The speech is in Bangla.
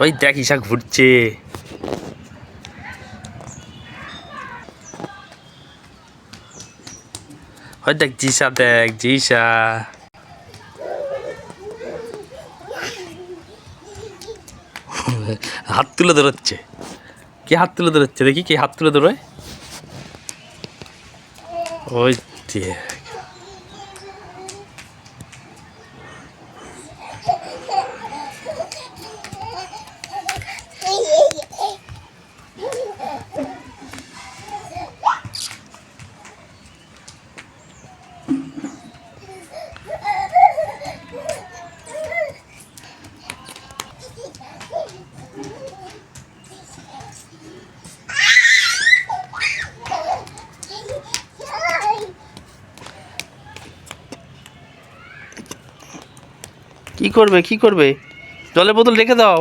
ওই দেখ ঈশা ঘুরছে। ওই দেখ জিসা দেখ জিসা। হাত তুলে ধরচ্ছে কে হাত তুলে ধরচ্ছে দেখি কে হাত তুলে ধরোয় ওই দেখ কি করবে কি করবে? জলের বোতল রেখে দাও।